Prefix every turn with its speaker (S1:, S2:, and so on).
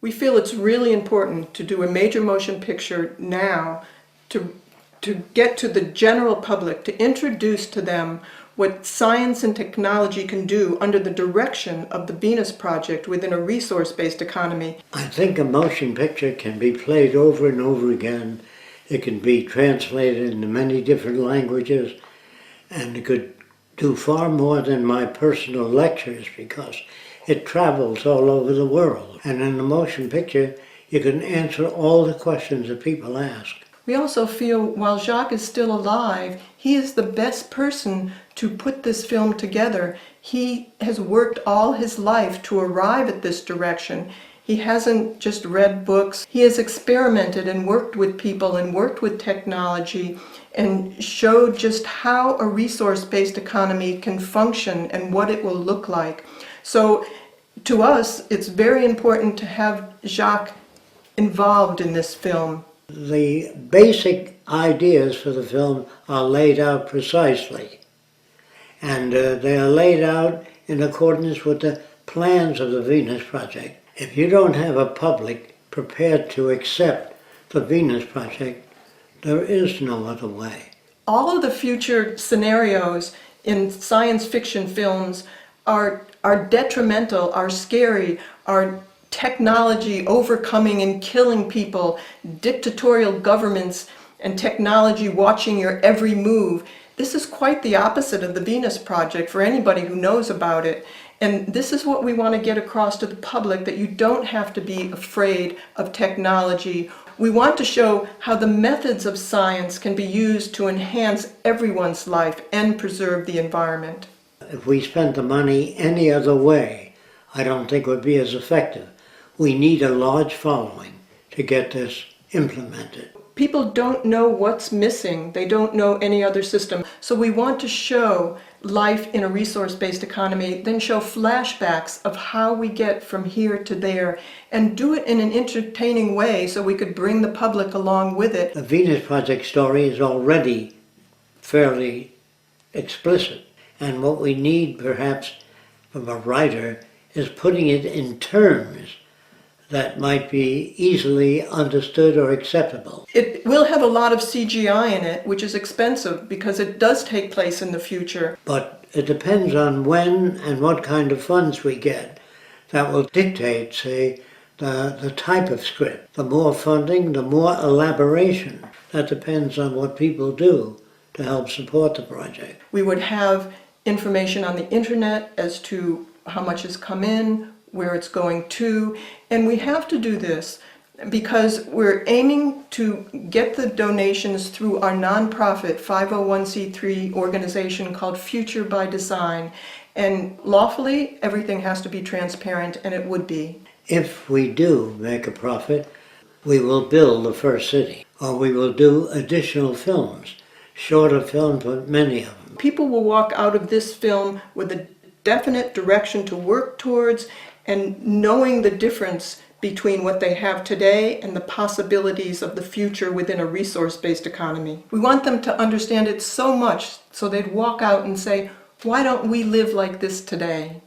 S1: We feel it's really important to do a major motion picture now to, to get to the general public, to introduce to them what science and technology can do under the direction of the Venus Project within a resource-based economy.
S2: I think a motion picture can be played over and over again. It can be translated into many different languages, and it could do far more than my personal lectures because it travels all over the world. And in a motion picture, you can answer all the questions that people ask.
S1: We also feel while Jacques is still alive, he is the best person to put this film together. He has worked all his life to arrive at this direction. He hasn't just read books, he has experimented and worked with people and worked with technology and showed just how a resource based economy can function and what it will look like. So, to us, it's very important to have Jacques involved in this film.
S2: The basic ideas for the film are laid out precisely, and uh, they are laid out in accordance with the plans of the Venus Project. If you don't have a public prepared to accept the Venus Project, there is no other way.
S1: all of the future scenarios in science fiction films are are detrimental, are scary, are technology overcoming and killing people, dictatorial governments and technology watching your every move. This is quite the opposite of the Venus Project for anybody who knows about it. And this is what we want to get across to the public that you don't have to be afraid of technology. We want to show how the methods of science can be used to enhance everyone's life and preserve the environment.
S2: If we spent the money any other way, I don't think it would be as effective. We need a large following to get this implemented.
S1: People don't know what's missing. They don't know any other system. So we want to show life in a resource-based economy, then show flashbacks of how we get from here to there and do it in an entertaining way so we could bring the public along with it.
S2: The Venus Project story is already fairly explicit, and what we need perhaps from a writer is putting it in terms that might be easily understood or acceptable.
S1: It will have a lot of CGI in it, which is expensive because it does take place in the future.
S2: But it depends on when and what kind of funds we get. That will dictate, say, the, the type of script. The more funding, the more elaboration. That depends on what people do to help support the project.
S1: We would have information on the internet as to how much has come in, where it's going to, and we have to do this because we're aiming to get the donations through our nonprofit 501c3 organization called Future by Design. And lawfully, everything has to be transparent, and it would be.
S2: If we do make a profit, we will build the first city, or we will do additional films, shorter films, but many of them.
S1: People will walk out of this film with a definite direction to work towards and knowing the difference between what they have today and the possibilities of the future within a resource based economy. We want them to understand it so much so they'd walk out and say, Why don't we live like this today?